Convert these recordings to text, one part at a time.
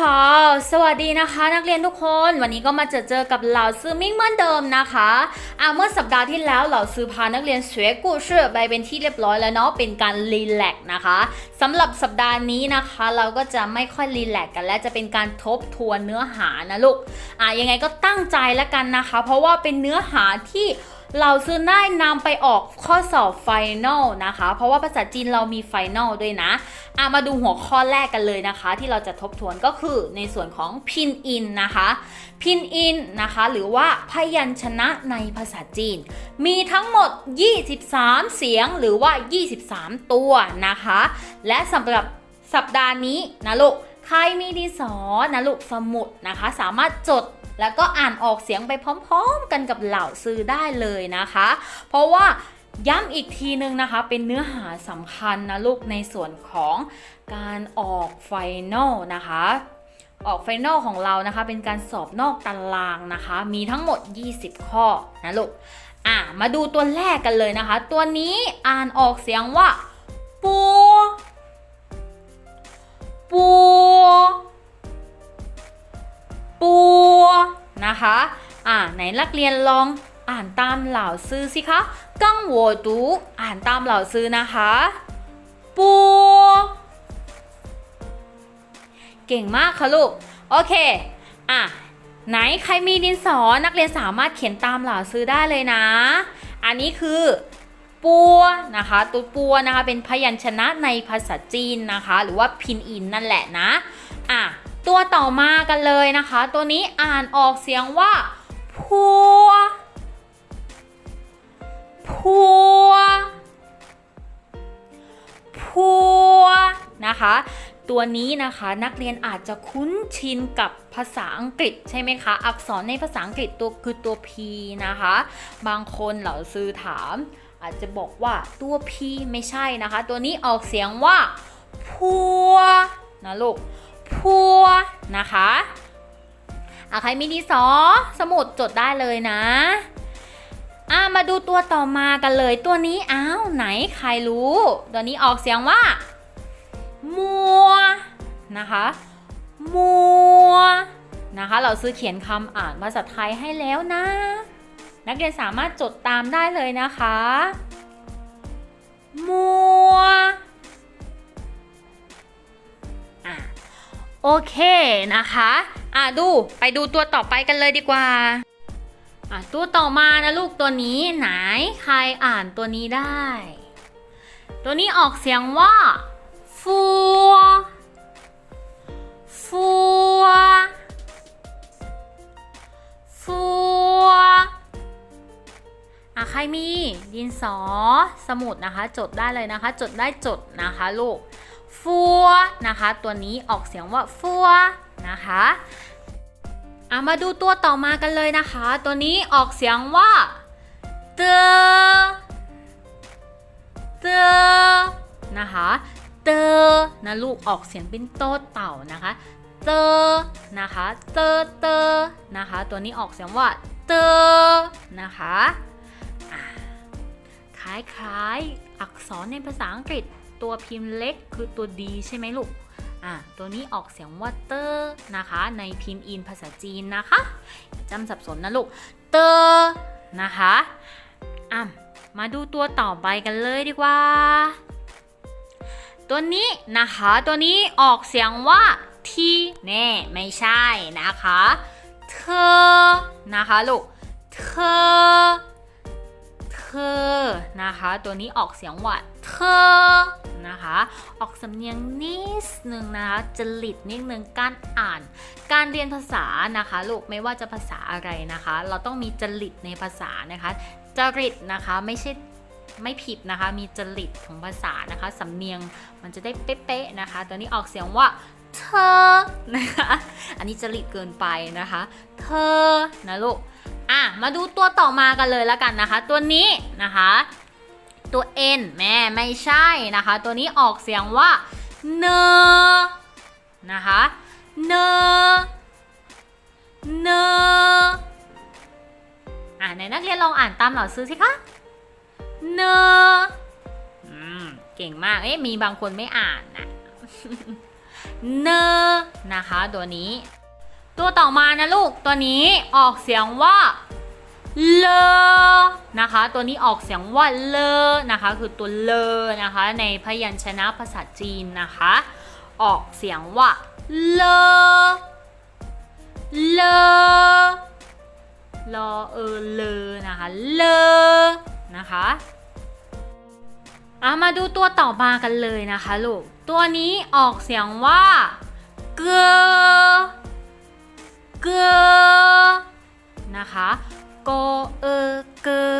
เจียหาสวัสดีนะคะ นักเรียนทุกคนวันนี้ก็มาเจอเจอกับเหล่าซื้อมิ่งเหมือนเดิมนะคะอะเมื่อสัปดาห์ที่แล้วเหล่าซื้อพานักเรียนเสวยกูเชื่อไปเป็นที่เรียบร้อยแล้วเนาะเป็นการรีแลกนะคะสำหรับสัปดาห์นี้นะคะ เราก็จะไม่ค่อยรีแลกกันและจะเป็นการทบทวนเนื้อหานะลูกอะยังไงก็ตั้งใจแล้วกันนะคะ เพราะว่าเป็นเนื้อหาที่ เราซื้อได้นำไปออกข้อสอบไฟแนลนะคะ เพราะว่าภาษาจีนเรามีไฟแนลด้วยนะอะมาดูหัวข้อแรกกันเลยนะคะ ที่เราจะทบทวนก็คือในส่วนของพินอินนะคะพินอินนะคะหรือว่าพยัญชนะในภาษาจีน มีทั้งหมด 23 เสียงหรือว่า 23 ตัวนะคะ และสำหรับสัปดาห์นี้นะลูกใครมีดินสอนะลูกสมุดนะคะ สามารถจด แล้วก็อ่านออกเสียงไปพร้อมๆ กันกับเหล่าซื้อได้เลยนะคะ เพราะว่าย้ำอีกทีนึงนะคะ เป็นเนื้อหาสำคัญนะลูกในส่วนของการออกไฟนอลนะคะ ออกไฟนอลของเรานะคะ เป็นการสอบนอกตารางนะคะ มีทั้งหมด 20 ข้อนะลูกอะมาดูตัวแรกกันเลยนะคะ ตัวนี้อ่านออกเสียงว่าปัวปัวปั นะคะอ่าไหนนักเรียนลองอ่านตามเหล่าซื้อสิคะกังหัวดูอ่านตามเหล่าซื้อนะคะปัวเก่งมากค่ะลูก โอเคอะไหนใครมีดินสอนักเรียนสามารถเขียนตามเหล่าซื้อได้เลยนะ อันนี้คือปัวนะคะ ตัวปัวนะคะเป็นพยัญชนะในภาษาจีนนะคะ หรือว่าพินอินนั่นแหละนะอะ ตัวต่อมากันเลยนะคะ ตัวนี้อ่านออกเสียงว่าพัวพัวพัวนะคะ ตัวนี้นะคะนักเรียนอาจจะคุ้นชินกับภาษาอังกฤษใช่ไหมคะ อักษรในภาษาอังกฤษตัวคือตัว P นะคะ บางคนเหล่าซื้อถาม อาจจะบอกว่าตัว P ไม่ใช่นะคะ ตัวนี้ออกเสียงว่าพัวนะลูก พัวนะคะอะใครมีดีสอสมุดจดได้เลยนะอะมาดูตัวต่อมากันเลย ตัวนี้อ้าวไหนใครรู้ ตัวนี้ออกเสียงว่า มัว นะคะ มัว นะคะ เราซื้อเขียนคำอ่านภาษาไทยให้แล้วนะ นักเรียนสามารถจดตามได้เลยนะคะ มัว โอเคนะคะ อะดูไปดูตัวต่อไปกันเลยดีกว่า อะตัวต่อมานะลูกตัวนี้ไหนใครอ่านตัวนี้ได้ ตัวนี้ออกเสียงว่าฟัวฟัวฟัวอะใครมีดินสอสมุดนะคะ จดได้เลยนะคะ จดได้จดนะคะลูก ฟัวนะคะ ตัวนี้ออกเสียงว่าฟัวนะคะอะมาดูตัวต่อมากันเลยนะคะ ตัวนี้ออกเสียงว่าเตอเตอนะคะเตอนะลูกออกเสียงเป็นโตเต่านะคะเตอนะคะเตอเตอนะคะ ตัวนี้ออกเสียงว่าเตอนะคะอะคล้ายๆ อักษรในภาษาอังกฤษ ตัวพิมพ์เล็กคือตัว D ใช่ไหมลูก อะ ตัวนี้ออกเสียงว่าเตอร์นะคะ ในพิมพ์อินภาษาจีนนะคะจำสับสนนะลูก เตอร์นะคะอะมาดูตัวต่อไปกันเลยดีกว่า ตัวนี้นะคะ ตัวนี้ออกเสียงว่าทีแน่ไม่ใช่นะคะ เธอนะคะลูก เธอ เธอนะคะ ตัวนี้ออกเสียงว่าเธอนะคะ ออกสำเนียงนิดนึงนะคะจริตนิดนึงการอ่าน การเรียนภาษานะคะลูกไม่ว่าจะภาษาอะไรนะคะ เราต้องมีจริตในภาษานะคะจริตนะคะไม่ใช่ไม่ผิดนะคะ มีจริตของภาษานะคะสำเนียงมันจะได้เป๊ะๆนะคะ ตัวนี้ออกเสียงว่าเธอนะคะ อันนี้จริตเกินไปนะคะ เธอนะลูก อะมาดูตัวต่อมากันเลยแล้วกันนะคะ ตัวนี้นะคะ ตัว N แม่ไม่ใช่นะคะ ตัวนี้ออกเสียงว่าเนนะคะเนเนอะไหนนักเรียนลองอ่านตามเหล่าซื้อสิคะเนอืมเก่งมาก เอ๊ะมีบางคนไม่อ่านนะเนนะคะ ตัวนี้ ตัวต่อมานะลูกตัวนี้ออกเสียงว่าเลอนะคะ ตัวนี้ออกเสียงว่าเลอนะคะ คือตัวเลอนะคะ ในพยัญชนะภาษาจีนนะคะ ออกเสียงว่าเลอเลอลอเออเลอนะคะเลอนะคะเอามาดูตัวต่อมากันเลยนะคะลูก ตัวนี้ออกเสียงว่าเกอ เกอนะคะโกเออเกอ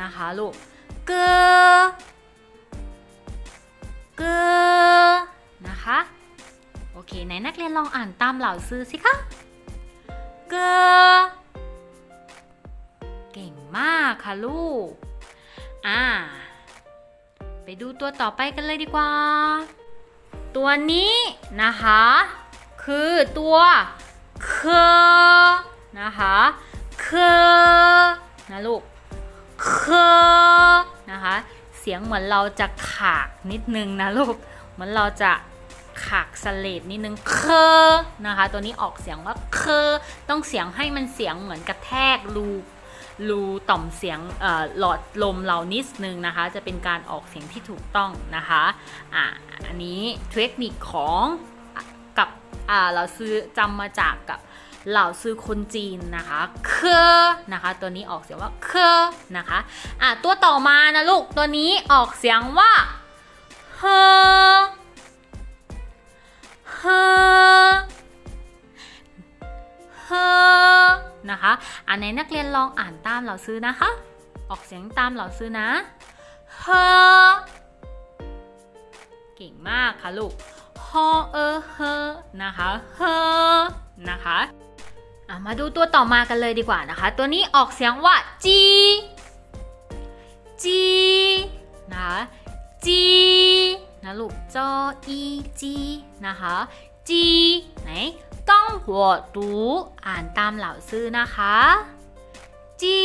นะคะลูกเกอเกอนะคะโอเคไหนนักเรียนลองอ่านตามเหล่าซื้อสิคะเกอเก่งมากค่ะลูกอ่าไปดูตัวต่อไปกันเลยดีกว่า ตัวนี้นะคะ คือตัว เคนะคะเคนะลูกเคนะคะ เสียงเหมือนเราจะขากนิดนึงนะลูก เหมือนเราจะขากสเลดนิดนึงเคนะคะ ตัวนี้ออกเสียงว่าเคต้องเสียงให้มันเสียงเหมือนกระแทกรูรูต่อมเสียงเอ่อหลอดลมเรานิดนึงนะคะ จะเป็นการออกเสียงที่ถูกต้องนะคะอะอันนี้เทคนิคของ อ่าเราซื้อจำมาจากกับเหล่าซื้อคนจีนนะคะเคนะคะ ตัวนี้ออกเสียงว่าเคนะคะอะตัวต่อมานะลูกตัวนี้ออกเสียงว่าเฮเฮเฮนะคะอันไหนนักเรียนลองอ่านตามเหล่าซื้อนะคะ ออกเสียงตามเหล่าซื้อนะเฮเก่งมากค่ะลูก ฮอเออเฮนะคะเฮนะคะอ่ะมาดูตัวต่อมากันเลยดีกว่านะคะ ตัวนี้ออกเสียงว่าจีจีนะคะจีนะลูกจออีจีนะคะจีไหนต้องหัวดูอ่านตามเหล่าซื้อนะคะจี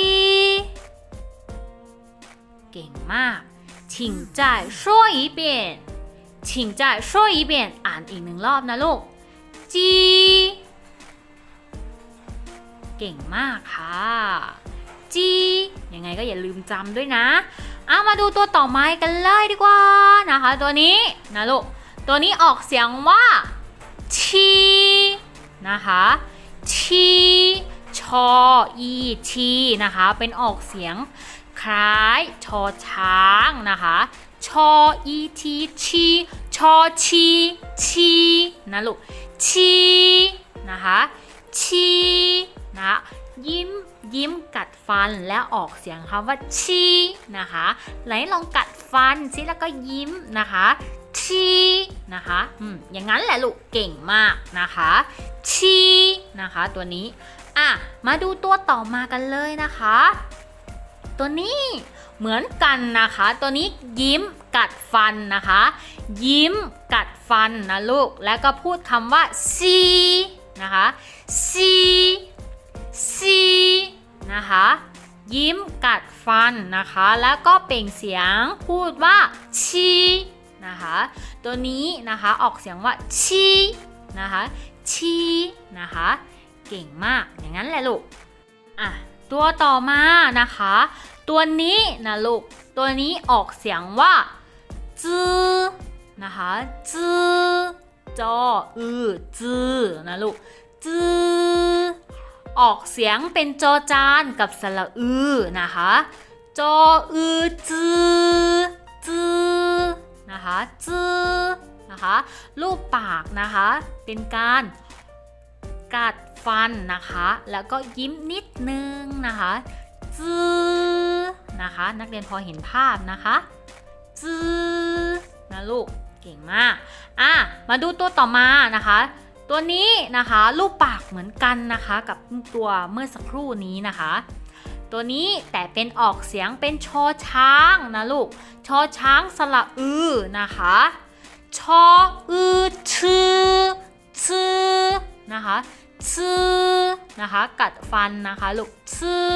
เก่งมาก请再说一遍 ชิงจ่ช่วยอีเบีอ่านอีกหนึ่งรอบนะลูก จี เก่งมากค่ะ จี ยังไงก็อย่าลืมจำด้วยนะเอามาดูตัวต่อไม้กันเลยดีกว่านะคะ ตัวนี้นะลูก ตัวนี้ออกเสียงว่า ชี นะคะ ชีชออีชีนะคะ เป็นออกเสียงคล้ายชอช้างนะคะ ชออีทีชีชอชีชีนะลูกชีนะคะชีนะยิ้มยิ้มกัดฟันและออกเสียงคำว่าชีนะคะไหนลองกัดฟันสิแล้วก็ยิ้มนะคะชีนะคะอืมอย่างนั้นแหละลูกเก่งมากนะคะชีนะคะ ตัวนี้อะมาดูตัวต่อมากันเลยนะคะ ตัวนี้ เหมือนกันนะคะ ตัวนี้ยิ้มกัดฟันนะคะ ยิ้มกัดฟันนะลูก แล้วก็พูดคำว่าซีนะคะซีซีนะคะยิ้มกัดฟันนะคะ แล้วก็เปล่งเสียงพูดว่าชีนะคะตัวนี้นะคะออกเสียงว่าชีนะคะชีนะคะเก่งมากอย่างนั้นแหละลูกอะตัวต่อมานะคะ ตัวนี้นะลูก ตัวนี้ออกเสียงว่าจื้อนะคะจื้อจออือจื้อนะลูกจื้อออกเสียงเป็นจอจานกับสระอือนะคะจออือจื้อจื้อนะคะจื้อนะคะรูปปากนะคะเป็นการกัดฟันนะคะ แล้วก็ยิ้มนิดนึงนะคะจื้อ นะคะ นักเรียนพอเห็นภาพนะคะจื้อนะลูกเก่งมากอะมาดูตัวต่อมานะคะ ตัวนี้นะคะรูปปากเหมือนกันนะคะกับตัวเมื่อสักครู่นี้นะคะ ตัวนี้แต่เป็นออกเสียงเป็นชอช้างนะลูกชอช้างสระอือนะคะชออือชื่อชื่อนะคะชื่อนะคะ กัดฟันนะคะลูกชื่อ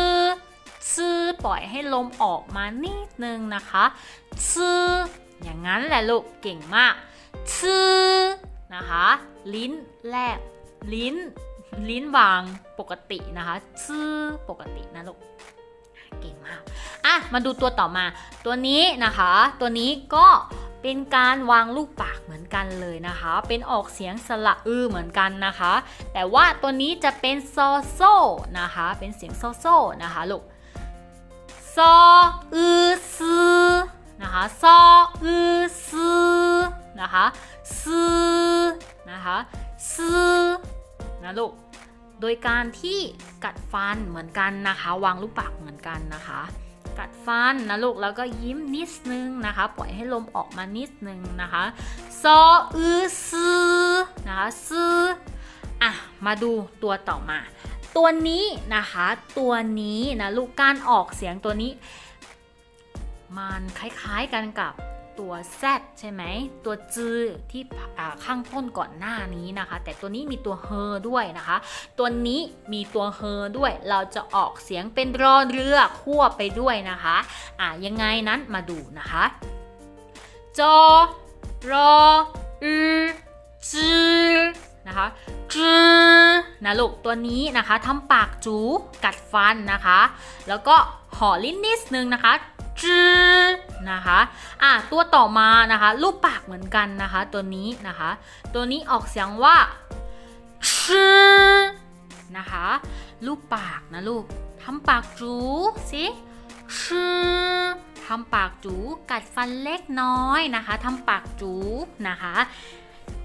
ชื่อปล่อยให้ลมออกมานิดนึงนะคะชื่ออย่างนั้นแหละลูกเก่งมากชื่อนะคะ ลิ้นแลบลิ้น ลิ้นวางปกตินะคะซื่อปกตินะลูกเก่งมากอะมาดูตัวต่อมา ตัวนี้นะคะ ตัวนี้ก็เป็นการวางลูกปากเหมือนกันเลยนะคะ เป็นออกเสียงสระอือเหมือนกันนะคะ แต่ว่าตัวนี้จะเป็นโซโซนะคะ เป็นเสียงโซโซนะคะลูก ซออือซือนะคะซออือซือนะคะซือนะคะซือนะลูกโดยการที่กัดฟันเหมือนกันนะคะ วางลูกปากเหมือนกันนะคะ กัดฟันนะลูกแล้วก็ยิ้มนิดนึงนะคะ ปล่อยให้ลมออกมานิดนึงนะคะซออือซือนะคะซืออะมาดูตัวต่อมา ตัวนี้นะคะ ตัวนี้นะลูกการออกเสียงตัวนี้ มันคล้ายๆกันกับตัว Z ใช่ไหม ตัวจือที่ข้างต้นก่อนหน้านี้นะคะ แต่ตัวนี้มีตัวเฮอด้วยนะคะ ตัวนี้มีตัวเฮอด้วย เราจะออกเสียงเป็นรอเรือควบไปด้วยนะคะอ่ายังไงนั้นมาดูนะคะ จอรออือจือนะคะจือ นะลูกตัวนี้นะคะทำปากจูกัดฟันนะคะ แล้วก็ห่อลิ้นนิดนึงนะคะจือนะคะอะตัวต่อมานะคะรูปปากเหมือนกันนะคะ ตัวนี้นะคะ ตัวนี้ออกเสียงว่าชื่อนะคะรูปปากนะลูกทำปากจูสิชื่อทำปากจูกัดฟันเล็กน้อยนะคะทำปากจูนะคะ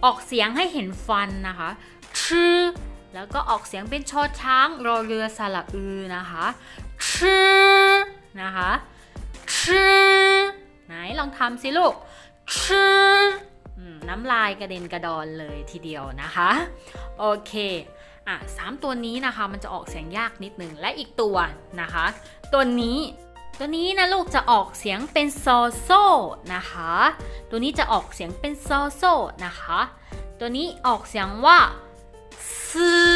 ออกเสียงให้เห็นฟันนะคะชื่อ แล้วก็ออกเสียงเป็นชอช้างรอเรือสระอือนะคะชื่อนะคะชื่อไหนลองทำสิลูกชื่อน้ำลายกระเด็นกระดอนเลยทีเดียวนะคะ โอเคอะสามตัวนี้นะคะมันจะออกเสียงยากนิดนึงและอีกตัวนะคะ ตัวนี้ตัวนี้นะลูกจะออกเสียงเป็นซอโซนะคะ ตัวนี้จะออกเสียงเป็นซอโซนะคะ ตัวนี้ออกเสียงว่า ซื้อ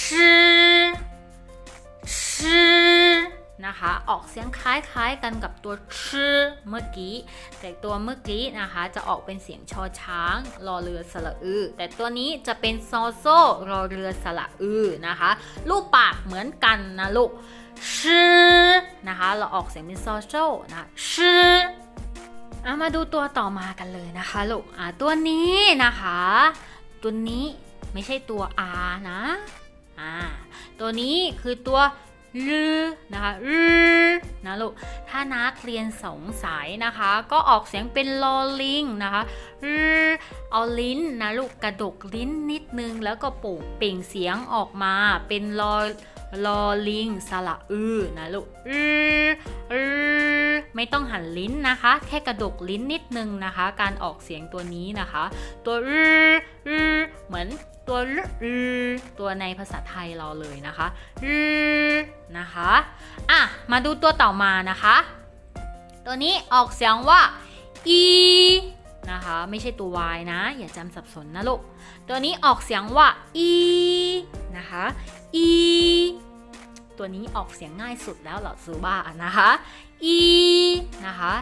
ชื่อชื่อนะคะ ออกเสียงคล้ายๆกันกับตัวชื่อเมื่อกี้ แต่ตัวเมื่อกี้นะคะ จะออกเป็นเสียงชอช้างรอเรือสระอือแต่ตัวนี้จะเป็นซอโซรอเรือสระอือนะคะ รูปปากเหมือนกันนะลูกชื่อนะคะ เราออกเสียงเป็นโซโซนะชื่อเอามาดูตัวต่อมากันเลยนะคะลูกอ่าตัวนี้นะคะ ตัวนี้ไม่ใช่ตัว R นะอ่าตัวนี้คือตัวลือนะคะลือนะลูก ถ้านักเรียนสงสัยนะคะ ก็ออกเสียงเป็นลอลิงนะคะลือเอาลิ้นนะลูกกระดกลิ้นนิดนึง แล้วก็โป่งเปล่งเสียงออกมาเป็นลอลอลิงสระอือนะลูกอืออือ ไม่ต้องหันลิ้นนะคะ แค่กระดกลิ้นนิดนึงนะคะ การออกเสียงตัวนี้นะคะ ตัวอืออเหมือนตัวอือตัวในภาษาไทยเราเลยนะคะอือนะคะอะมาดูตัวต่อมานะคะ ตัวนี้ออกเสียงว่าอีนะคะไม่ใช่ตัว y นะ อย่าจำสับสนนะลูก ตัวนี้ออกเสียงว่าอีนะคะอีตัวนี้ออกเสียงง่ายสุดแล้วเหรอซูบ้านะคะ อีนะคะ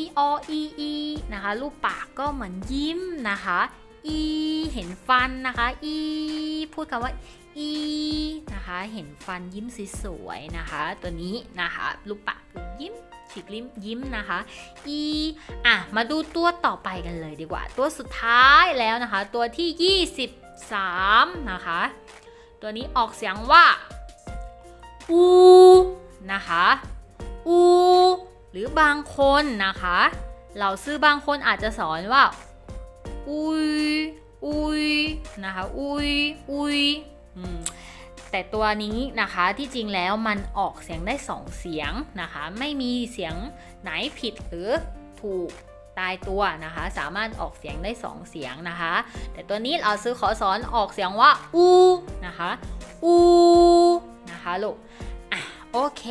e o e e นะคะรูปปากก็เหมือนยิ้มนะคะอีเห็นฟันนะคะอีพูดคำว่าอีนะคะเห็นฟันยิ้มสวยๆนะคะ ตัวนี้นะคะรูปปากคือยิ้มฉีกลิ้มยิ้มนะคะอีอะมาดูตัวต่อไปกันเลยดีกว่า ตัวสุดท้ายแล้วนะคะ ตัวที่ 23 นะคะ ตัวนี้ออกเสียงว่าอูนะคะ อู หรือบางคนนะคะเราซื้อบางคนอาจจะสอนว่าอุยอุยนะคะอุยอุยอแต่ตัวนี้นะคะที่จริงแล้วมันออกเสียงได้สองเสียงนะคะ ไม่มีเสียงไหนผิดหรือถูกตายตัวนะคะ สามารถออกเสียงได้สองเสียงนะคะ แต่ตัวนี้เราซื้อขอสอนออกเสียงว่าอูนะคะอูนะคะลูกอะโอเค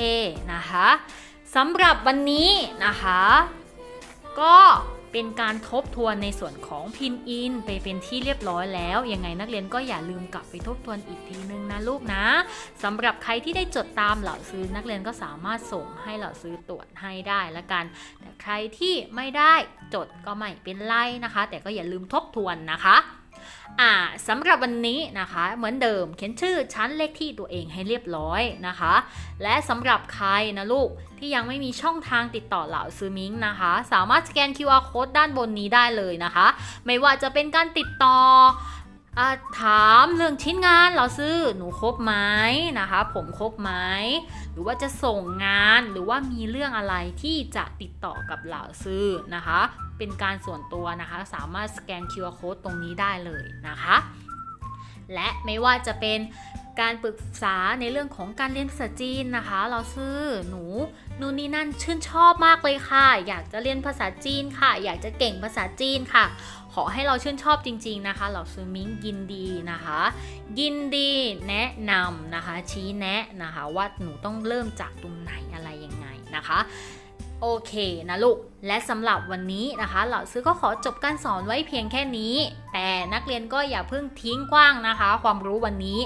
นะคะ สำหรับวันนี้นะคะ ก็เป็นการทบทวนในส่วนของพินอินไปเป็นที่เรียบร้อยแล้ว ยังไงนักเรียนก็อย่าลืมกลับไปทบทวนอีกทีนึงนะลูกนะสำหรับใครที่ได้จดตามเหล่าซื้อนักเรียนก็สามารถส่งให้เหล่าซื้อตรวจให้ได้ละกัน แต่ใครที่ไม่ได้จดก็ไม่เป็นไรนะคะ แต่ก็อย่าลืมทบทวนนะคะ อ่าสำหรับวันนี้นะคะ เหมือนเดิมเขียนชื่อชั้นเลขที่ตัวเองให้เรียบร้อยนะคะ และสำหรับใครนะลูกที่ยังไม่มีช่องทางติดต่อเหล่าซื้อมิงนะคะ สามารถสแกน QR code ด้านบนนี้ได้เลยนะคะ ไม่ว่าจะเป็นการติดต่อ ถามเรื่องชิ้นงานเหล่าซื้อหนูครบไหมนะคะ ผมครบไหมหรือว่าจะส่งงานหรือว่ามีเรื่องอะไรที่จะติดต่อกับเหล่าซื้อนะคะ เป็นการส่วนตัวนะคะ สามารถสแกน QR code ตรงนี้ได้เลยนะคะ และไม่ว่าจะเป็น การปรึกษาในเรื่องของการเรียนภาษาจีนนะคะ เราซื้อหนูนู่นนี่นั่นชื่นชอบมากเลยค่ะ อยากจะเรียนภาษาจีนค่ะ อยากจะเก่งภาษาจีนค่ะ ขอให้เราชื่นชอบจริง ๆนะคะ เราซื้อมิ้งยินดีนะคะ ยินดีแนะนำนะคะ ชี้แนะนะคะ ว่าหนูต้องเริ่มจากตรงไหนอะไรยังไงนะคะโอเคนะลูก และสำหรับวันนี้นะคะ เหล่าซื้อก็ขอจบการสอนไว้เพียงแค่นี้ แต่นักเรียนก็อย่าเพิ่งทิ้งกว้างนะคะ ความรู้วันนี้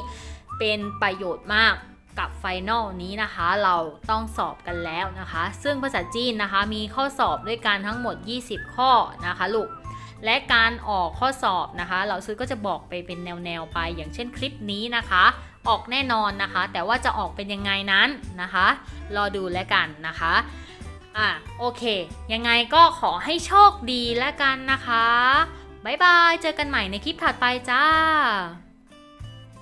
เป็นประโยชน์มากกับไฟนอลนี้นะคะเราต้องสอบกันแล้วนะคะ ซึ่งภาษาจีนนะคะมีข้อสอบด้วยกันทั้งหมด 20 ข้อนะคะลูกและการออกข้อสอบนะคะ เราซื้อก็จะบอกไปเป็นแนวๆไป อย่างเช่นคลิปนี้นะคะ ออกแน่นอนนะคะ แต่ว่าจะออกเป็นยังไงนั้นนะคะ รอดูแล้วกันนะคะอะโอเค ยังไงก็ขอให้โชคดีแล้วกันนะคะบ๊ายบาย เจอกันใหม่ในคลิปถัดไปจ้า